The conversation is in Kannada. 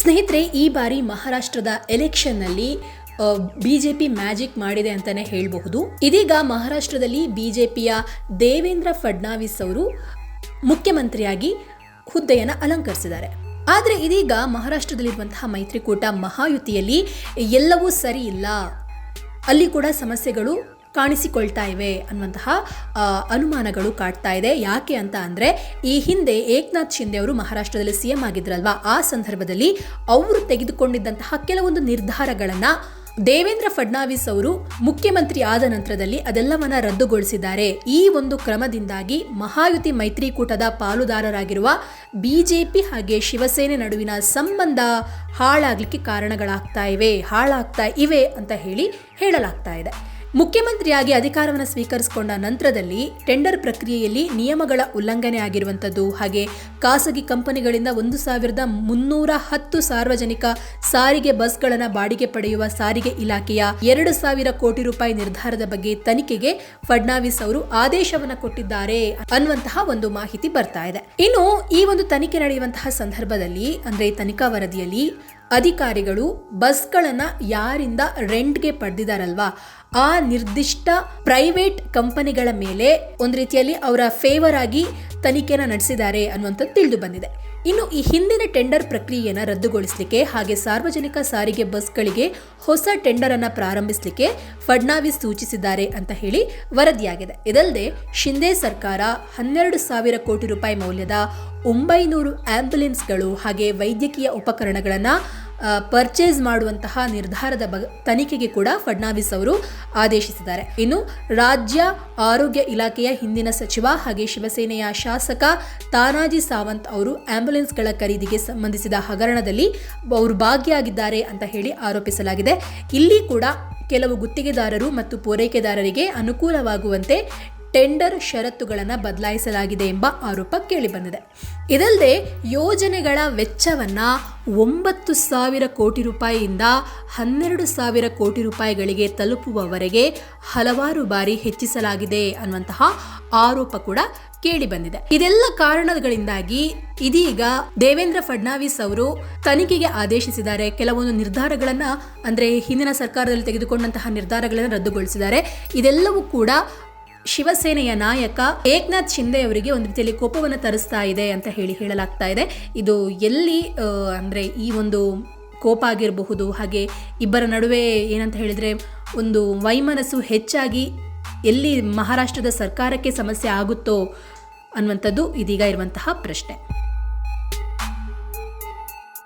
ಸ್ನೇಹಿತರೆ, ಈ ಬಾರಿ ಮಹಾರಾಷ್ಟ್ರದ ಎಲೆಕ್ಷನ್ನಲ್ಲಿ ಬಿ ಜೆ ಪಿ ಮ್ಯಾಜಿಕ್ ಮಾಡಿದೆ ಅಂತಲೇ ಹೇಳಬಹುದು. ಇದೀಗ ಮಹಾರಾಷ್ಟ್ರದಲ್ಲಿ ಬಿ ಜೆ ಪಿಯ ದೇವೇಂದ್ರ ಫಡ್ನಾವಿಸ್ ಅವರು ಮುಖ್ಯಮಂತ್ರಿಯಾಗಿ ಹುದ್ದೆಯನ್ನು ಅಲಂಕರಿಸಿದ್ದಾರೆ. ಆದರೆ ಇದೀಗ ಮಹಾರಾಷ್ಟ್ರದಲ್ಲಿರುವಂತಹ ಮೈತ್ರಿಕೂಟ ಮಹಾಯುತಿಯಲ್ಲಿ ಎಲ್ಲವೂ ಸರಿ ಇಲ್ಲ. ಅಲ್ಲಿ ಕೂಡ ಸಮಸ್ಯೆಗಳು ಕಾಣಿಸಿಕೊಳ್ತಾ ಇವೆ ಅನ್ನುವಂತಹ ಅನುಮಾನಗಳು ಕಾಡ್ತಾ ಇದೆ. ಯಾಕೆ ಅಂತ ಅಂದರೆ, ಈ ಹಿಂದೆ ಏಕನಾಥ್ ಶಿಂದೆ ಅವರು ಮಹಾರಾಷ್ಟ್ರದಲ್ಲಿ ಸಿ ಎಂ ಆಗಿದ್ರಲ್ವಾ? ಆ ಸಂದರ್ಭದಲ್ಲಿ ಅವರು ತೆಗೆದುಕೊಂಡಿದ್ದಂತಹ ಕೆಲವೊಂದು ನಿರ್ಧಾರಗಳನ್ನು ದೇವೇಂದ್ರ ಫಡ್ನಾವಿಸ್ ಅವರು ಮುಖ್ಯಮಂತ್ರಿ ಆದ ನಂತರದಲ್ಲಿ ಅದೆಲ್ಲವನ್ನ ರದ್ದುಗೊಳಿಸಿದ್ದಾರೆ. ಈ ಒಂದು ಕ್ರಮದಿಂದಾಗಿ ಮಹಾಯುತಿ ಮೈತ್ರಿಕೂಟದ ಪಾಲುದಾರರಾಗಿರುವ ಬಿಜೆಪಿ ಹಾಗೆ ಶಿವಸೇನೆ ನಡುವಿನ ಸಂಬಂಧ ಹಾಳಾಗಲಿಕ್ಕೆ ಕಾರಣಗಳಾಗ್ತಾ ಇವೆ, ಹಾಳಾಗ್ತಾ ಇವೆ ಅಂತ ಹೇಳಿ ಹೇಳಲಾಗ್ತಾ ಇದೆ. ಮುಖ್ಯಮಂತ್ರಿಯಾಗಿ ಅಧಿಕಾರವನ್ನು ಸ್ವೀಕರಿಸಿಕೊಂಡ ನಂತರದಲ್ಲಿ ಟೆಂಡರ್ ಪ್ರಕ್ರಿಯೆಯಲ್ಲಿ ನಿಯಮಗಳ ಉಲ್ಲಂಘನೆ ಆಗಿರುವಂಥದ್ದು. ಹಾಗೆ ಖಾಸಗಿ ಕಂಪನಿಗಳಿಂದ ಒಂದು ಸಾವಿರದ ಮುನ್ನೂರ ಹತ್ತು ಸಾರ್ವಜನಿಕ ಸಾರಿಗೆ ಬಸ್ಗಳನ್ನು ಬಾಡಿಗೆ ಪಡೆಯುವ ಸಾರಿಗೆ ಇಲಾಖೆಯ ಎರಡು ಸಾವಿರ ಕೋಟಿ ರೂಪಾಯಿ ನಿರ್ಧಾರದ ಬಗ್ಗೆ ತನಿಖೆಗೆ ಫಡ್ನಾವಿಸ್ ಅವರು ಆದೇಶವನ್ನು ಕೊಟ್ಟಿದ್ದಾರೆ ಅನ್ನುವಂತಹ ಒಂದು ಮಾಹಿತಿ ಬರ್ತಾ ಇದೆ. ಇನ್ನು ಈ ಒಂದು ತನಿಖೆ ನಡೆಯುವಂತಹ ಸಂದರ್ಭದಲ್ಲಿ, ಅಂದ್ರೆ ತನಿಖಾ ವರದಿಯಲ್ಲಿ ಅಧಿಕಾರಿಗಳು ಬಸ್ಗಳನ್ನು ಯಾರಿಂದ ರೆಂಟ್ಗೆ ಪಡೆದಿದ್ದಾರಲ್ವಾ ಆ ನಿರ್ದಿಷ್ಟ ಪ್ರೈವೇಟ್ ಕಂಪನಿಗಳ ಮೇಲೆ ಒಂದು ರೀತಿಯಲ್ಲಿ ಅವರ ಫೇವರ್ ಆಗಿ ತನಿಖೆನ ನಡೆಸಿದ್ದಾರೆ ಅನ್ನುವಂಥದ್ದು ತಿಳಿದು ಬಂದಿದೆ. ಇನ್ನು ಈ ಹಿಂದಿನ ಟೆಂಡರ್ ಪ್ರಕ್ರಿಯೆಯನ್ನು ರದ್ದುಗೊಳಿಸಲಿಕ್ಕೆ ಹಾಗೆ ಸಾರ್ವಜನಿಕ ಸಾರಿಗೆ ಬಸ್ಗಳಿಗೆ ಹೊಸ ಟೆಂಡರ್ ಅನ್ನು ಪ್ರಾರಂಭಿಸಲಿಕ್ಕೆ ಫಡ್ನಾವಿಸ್ ಸೂಚಿಸಿದ್ದಾರೆ ಅಂತ ಹೇಳಿ ವರದಿಯಾಗಿದೆ. ಇದಲ್ಲದೆ ಶಿಂದೆ ಸರ್ಕಾರ ಹನ್ನೆರಡು ಸಾವಿರ ಕೋಟಿ ರೂಪಾಯಿ ಮೌಲ್ಯದ ಒಂಬೈನೂರು ಆಂಬ್ಯುಲೆನ್ಸ್ಗಳು ಹಾಗೆ ವೈದ್ಯಕೀಯ ಉಪಕರಣಗಳನ್ನು ಪರ್ಚೇಸ್ ಮಾಡುವಂತಹ ನಿರ್ಧಾರದ ಬಗ್, ತನಿಖೆಗೆ ಕೂಡ ಫಡ್ನಾವಿಸ್ ಅವರು ಆದೇಶಿಸಿದ್ದಾರೆ. ಇನ್ನು ರಾಜ್ಯ ಆರೋಗ್ಯ ಇಲಾಖೆಯ ಹಿಂದಿನ ಸಚಿವ ಹಾಗೆ ಶಿವಸೇನೆಯ ಶಾಸಕ ತಾನಾಜಿ ಸಾವಂತ್ ಅವರು ಆಂಬ್ಯುಲೆನ್ಸ್ಗಳ ಖರೀದಿಗೆ ಸಂಬಂಧಿಸಿದ ಹಗರಣದಲ್ಲಿ ಅವರು ಭಾಗಿಯಾಗಿದ್ದಾರೆ ಅಂತ ಹೇಳಿ ಆರೋಪಿಸಲಾಗಿದೆ. ಇಲ್ಲಿ ಕೂಡ ಕೆಲವು ಗುತ್ತಿಗೆದಾರರು ಮತ್ತು ಪೂರೈಕೆದಾರರಿಗೆ ಅನುಕೂಲವಾಗುವಂತೆ ಟೆಂಡರ್ ಷರತ್ತುಗಳನ್ನು ಬದಲಾಯಿಸಲಾಗಿದೆ ಎಂಬ ಆರೋಪ ಕೇಳಿಬಂದಿದೆ. ಇದಲ್ಲದೆ ಯೋಜನೆಗಳ ವೆಚ್ಚವನ್ನು ಒಂಬತ್ತು ಸಾವಿರ ಕೋಟಿ ರೂಪಾಯಿಯಿಂದ ಹನ್ನೆರಡು ಸಾವಿರ ಕೋಟಿ ರೂಪಾಯಿಗಳಿಗೆ ತಲುಪುವವರೆಗೆ ಹಲವಾರು ಬಾರಿ ಹೆಚ್ಚಿಸಲಾಗಿದೆ ಅನ್ನುವಂತಹ ಆರೋಪ ಕೂಡ ಕೇಳಿಬಂದಿದೆ. ಇದೆಲ್ಲ ಕಾರಣಗಳಿಂದಾಗಿ ಇದೀಗ ದೇವೇಂದ್ರ ಫಡ್ನಾವಿಸ್ ಅವರು ತನಿಖೆಗೆ ಆದೇಶಿಸಿದ್ದಾರೆ. ಕೆಲವೊಂದು ನಿರ್ಧಾರಗಳನ್ನು ಅಂದ್ರೆ ಹಿಂದಿನ ಸರ್ಕಾರದಲ್ಲಿ ತೆಗೆದುಕೊಂಡಂತಹ ನಿರ್ಧಾರಗಳನ್ನು ರದ್ದುಗೊಳಿಸಿದ್ದಾರೆ. ಇದೆಲ್ಲವೂ ಕೂಡ ಶಿವಸೇನೆಯ ನಾಯಕ ಏಕನಾಥ್ ಶಿಂದೆ ಅವರಿಗೆ ಒಂದು ರೀತಿಯಲ್ಲಿ ಕೋಪವನ್ನು ತರಿಸ್ತಾ ಇದೆ ಅಂತ ಹೇಳಿ ಹೇಳಲಾಗ್ತಾ ಇದೆ. ಇದು ಎಲ್ಲಿ ಅಂದರೆ ಈ ಒಂದು ಕೋಪ ಆಗಿರಬಹುದು, ಹಾಗೆ ಇಬ್ಬರ ನಡುವೆ ಏನಂತ ಹೇಳಿದರೆ ಒಂದು ವೈಮನಸ್ಸು ಹೆಚ್ಚಾಗಿ ಎಲ್ಲಿ ಮಹಾರಾಷ್ಟ್ರದ ಸರ್ಕಾರಕ್ಕೆ ಸಮಸ್ಯೆ ಆಗುತ್ತೋ ಅನ್ನುವಂಥದ್ದು ಇದೀಗ ಇರುವಂತಹ ಪ್ರಶ್ನೆ.